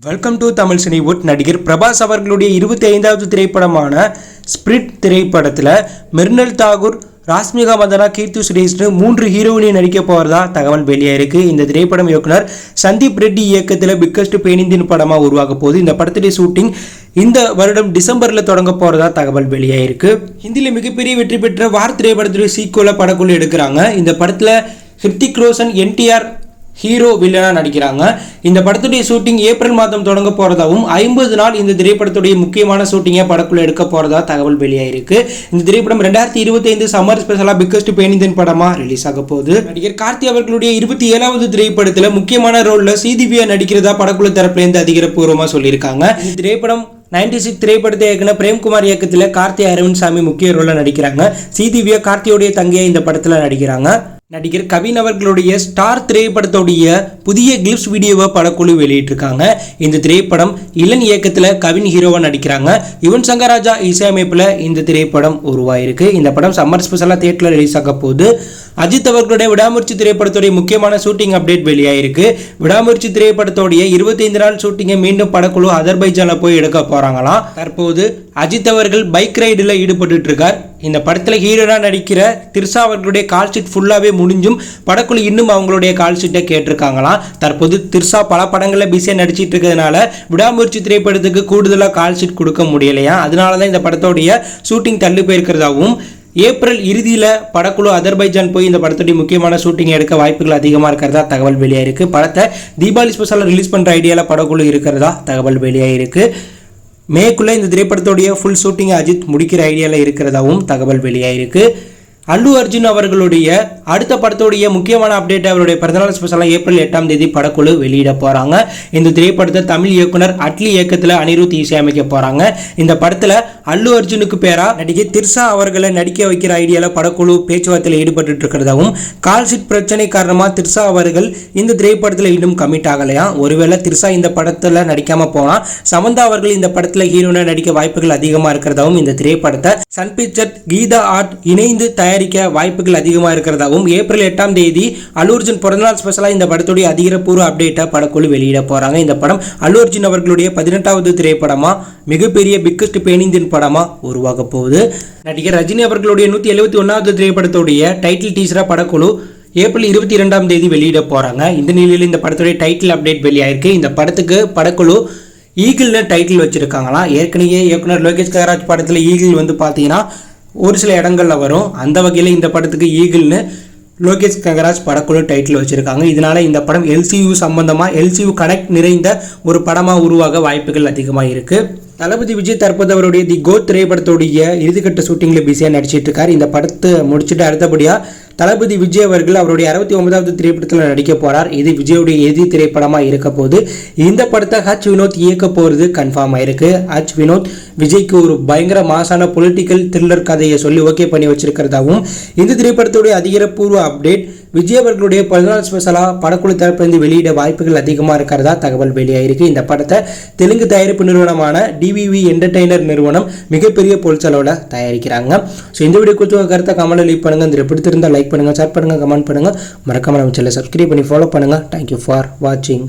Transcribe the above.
Welcome to Tamil Cinewood நடிகர் பிரபாஸ் அவர்களுடைய இருபத்தி ஐந்தாவது திரைப்படமான ஸ்பிரிட் திரைப்படத்தில் மிர்னல் தாகூர் ராஸ்மிகா மந்தனா கீர்த்தி சுரேஷ்னு மூன்று ஹீரோயினையும் நடிக்க போகிறதா தகவல் வெளியாயிருக்கு இந்த திரைப்படம் இயக்குனர் சந்தீப் ரெட்டி இயக்கத்தில் பிக்கஸ்ட் பேனிந்தின் படமாக உருவாக போகுது. இந்த படத்துடைய ஷூட்டிங் இந்த வருடம் டிசம்பரில் தொடங்க போகிறதா தகவல் வெளியாயிருக்கு ஹிந்தியில் மிகப்பெரிய வெற்றி பெற்ற வார் திரைப்படத்துடைய சீக்குவலை படக்குழு எடுக்கிறாங்க. இந்த படத்தில் ஹிருத்திக் ரோஷன் என்டிஆர் ஹீரோ வில்லனாக நடிக்கிறாங்க. இந்த படத்துடைய ஷூட்டிங் ஏப்ரல் மாதம் தொடங்க போகிறதாவும் ஐம்பது நாள் இந்த திரைப்படத்துடைய முக்கியமான ஷூட்டிங்கை படக்குள்ளே எடுக்க போகிறதா தகவல் வெளியாயிருக்கு. இந்த திரைப்படம் ரெண்டாயிரத்தி இருபத்தி ஐந்து சம்மர் ஸ்பெஷலாக பிக்கஸ்ட் பேனிதன் படமாக ரிலீஸ் ஆக போகுது. நடிகர் கார்த்தி அவர்களுடைய இருபத்தி ஏழாவது திரைப்படத்தில் முக்கியமான ரோலில் சீதிபியா நடிக்கிறதா படக்குழு தரப்புலேருந்து அதிகாரப்பூர்வமாக சொல்லியிருக்காங்க. இந்த திரைப்படம் நைன்டி சிக்ஸ் திரைப்படத்தை இயக்குன பிரேம்குமார் இயக்கத்தில் கார்த்தி அரவிந்த் சாமி முக்கிய ரோலில் நடிக்கிறாங்க. சீதிவியா கார்த்தியோடைய தங்கையை இந்த படத்தில் நடிக்கிறாங்க. நடிகர் கவின் அவர்களுடைய ஸ்டார் திரைப்படத்துடைய புதிய கிளிப்ஸ் வீடியோவை படக்குழு வெளியிட்டிருக்காங்க. இந்த திரைப்படம் இளன் இயக்கத்தில் கவின் ஹீரோவாக நடிக்கிறாங்க. யுவன் சங்கர் ராஜா இசையமைப்பில் இந்த திரைப்படம் உருவாயிருக்கு. இந்த படம் சம்மர் ஸ்பெஷலாக தியேட்டரில் ரிலீஸ் ஆக போகுது அஜித் அவர்களுடைய விடாமுயற்சி திரைப்படத்துடைய முக்கியமான ஷூட்டிங் அப்டேட் வெளியாயிருக்கு. விடாமுயற்சி திரைப்படத்துடைய இருபத்தைந்து நாள் ஷூட்டிங்கை மீண்டும் படக்குழு அதர்பைஜானில் போய் எடுக்க போறாங்களாம். தற்போது அஜித் அவர்கள் பைக் ரைடில் ஈடுபட்டு இருக்கார் இந்த படத்தில் ஹீரோனா நடிக்கிற திர்சா அவர்களுடைய கால் ஷீட் ஃபுல்லாகவே முடிஞ்சும். படக்குழு இன்னும் அவங்களுடைய கால் ஷீட்டை கேட்டிருக்காங்களாம். தற்போது திர்சா பல படங்களில் பிஸியாக நடிச்சிட்டு இருக்கிறதுனால விடாமுயற்சி திரைப்படத்துக்கு கூடுதலாக கால் ஷீட் கொடுக்க முடியலையா அதனால தான் இந்த படத்தோடைய ஷூட்டிங் தள்ளி போயிருக்கிறதாகவும் ஏப்ரல் இறுதியில் படக்குழு அதர்பைஜான் போய் இந்த படத்துடைய முக்கியமான ஷூட்டிங் எடுக்க வாய்ப்புகள் அதிகமாக இருக்கிறதா தகவல் வெளியாயிருக்கு. படத்தை தீபாவளி ஸ்பெஷலாக ரிலீஸ் பண்ணுற ஐடியாவில் படக்குழு இருக்கிறதா தகவல் வெளியாயிருக்கு. மேக்குள்ளே இந்த திரைப்படத்துடைய ஃபுல் ஷூட்டிங் அஜித் முடிக்கிற ஐடியாவில் இருக்கிறதாவும் தகவல் வெளியாயிருக்கு. அல்லு அர்ஜுன் அவர்களுடைய அடுத்த படத்துடைய முக்கியமான அப்டேட் அவருடைய பிறந்தநாள் ஸ்பெஷலாக ஏப்ரல் எட்டாம் தேதி படக்குழு வெளியிட போகிறாங்க இந்த திரைப்படத்தை தமிழ் இயக்குனர் அட்லி இயக்கத்தில் அனிருத் இசையமைக்க போகிறாங்க இந்த படத்தில் அல்லு அர்ஜுனுக்கு பேரா நடிகை திர்சா அவர்களை நடிக்க வைக்கிற ஐடியாவில் படக்குழு பேச்சுவார்த்தையில் ஈடுபட்டு இருக்கிறதாகவும் கால்ஷீட் பிரச்சனை காரணமாக திர்சா அவர்கள் இந்த திரைப்படத்தில் இன்னும் கமிட் ஆகலையா? ஒருவேளை திர்சா இந்த படத்தில் நடிக்காமல் போனால் சமந்தா அவர்கள் இந்த படத்தில் ஹீரோனா நடிக்க வாய்ப்புகள் அதிகமாக இருக்கிறதாகவும் இந்த திரைப்படத்தை சன் பிக்சர் கீதா ஆர்ட் இணைந்து தயாரிக்க வாய்ப்புகள் அதிகமாக இருக்கிறதாவும் ஏப்ரல் எட்டாம் தேதி அல்லு அர்ஜுன் பிறந்தநாள் ஸ்பெஷலாக இந்த படத்துடைய அதிகாரப்பூர்வ அப்டேட்டை படக்குழு வெளியிட போகிறாங்க இந்த படம் அல்லு அர்ஜுன் அவர்களுடைய பதினெட்டாவது திரைப்படமாக மிகப்பெரிய பிக்கஸ்ட் பேனிந்தின் படமாக உருவாக போகுது. நடிகர் ரஜினி அவர்களுடைய நூற்றி எழுபத்தி ஒன்றாவது திரைப்படத்துடைய டைட்டில் டீசராக படக்குழு ஏப்ரல் இருபத்தி இரண்டாம் தேதி வெளியிட போகிறாங்க இந்த நிலையில் இந்த படத்துடைய டைட்டில் அப்டேட் வெளியாயிருக்கு. இந்த படத்துக்கு படக்குழு ஈகிள்னு டைட்டில் வச்சுருக்காங்களாம். ஏற்கனவே இயக்குனர் லோகேஷ் ககராஜ் படத்தில் ஈகிள் வந்து பார்த்தீங்கன்னா ஒரு சில இடங்கள்ல வரும். அந்த வகையில் இந்த படத்துக்கு ஈகிள்னு லோகேஷ் கங்கராஜ் படக்குழு டைட்டில் வச்சுருக்காங்க. இதனால் இந்த படம் எல்சியூ சம்மந்தமாக எல்சியூ கனெக்ட் நிறைந்த ஒரு படமாக உருவாக வாய்ப்புகள் அதிகமாக இருக்குது தளபதி விஜய் தற்போது அவருடைய தி கோ திரைப்படத்துடைய இறுதிக்கட்ட ஷூட்டிங்கில் பிஸியாக நடிச்சிட்டு இருக்கார். இந்த படத்தை முடிச்சுட்டு அடுத்தபடியாக தளபதி விஜய் அவர்கள் அவருடைய அறுபத்தி ஒன்பதாவது திரைப்படத்தில் நடிக்க போறார். இது விஜயுடைய இறுதி திரைப்படமாக இருக்க போது இந்த படத்தை ஹச் வினோத் இயக்க போகிறது கன்ஃபார்ம் ஆயிருக்கு. ஹச் வினோத் விஜய்க்கு ஒரு பயங்கர மாசான பொலிட்டிக்கல் த்ரில்லர் கதையை சொல்லி ஓகே பண்ணி வச்சிருக்கிறதாவும் இந்த திரைப்படத்துடைய அதிகாரப்பூர்வ அப்டேட் விஜய் அவர்களுடைய பிறந்தநாள் ஸ்பெஷலாக படக்குழு தரப்பிலிருந்து வெளியிட வாய்ப்புகள் அதிகமாக இருக்கிறதா தகவல் வெளியாயிருக்கு. இந்த படத்தை தெலுங்கு தயாரிப்பு நிறுவனமான டிவிவி என்டர்டெய்னர் நிறுவனம் மிகப்பெரிய பொருட்செலவில் தயாரிக்கிறாங்க. ஸோ இந்த வீடியோ குறித்து உங்கள் கருத்தை கமெண்ட் லீவ் பண்ணுங்கள் இந்த பிடித்திருந்தால் லைக் பண்ணுங்கள் ஷேர் பண்ணுங்கள் கமெண்ட் பண்ணுங்கள் மறக்காமல் நம்ம சேனலை சப்ஸ்கிரைப் பண்ணி ஃபாலோ பண்ணுங்கள் தேங்க்யூ ஃபார் வாட்சிங்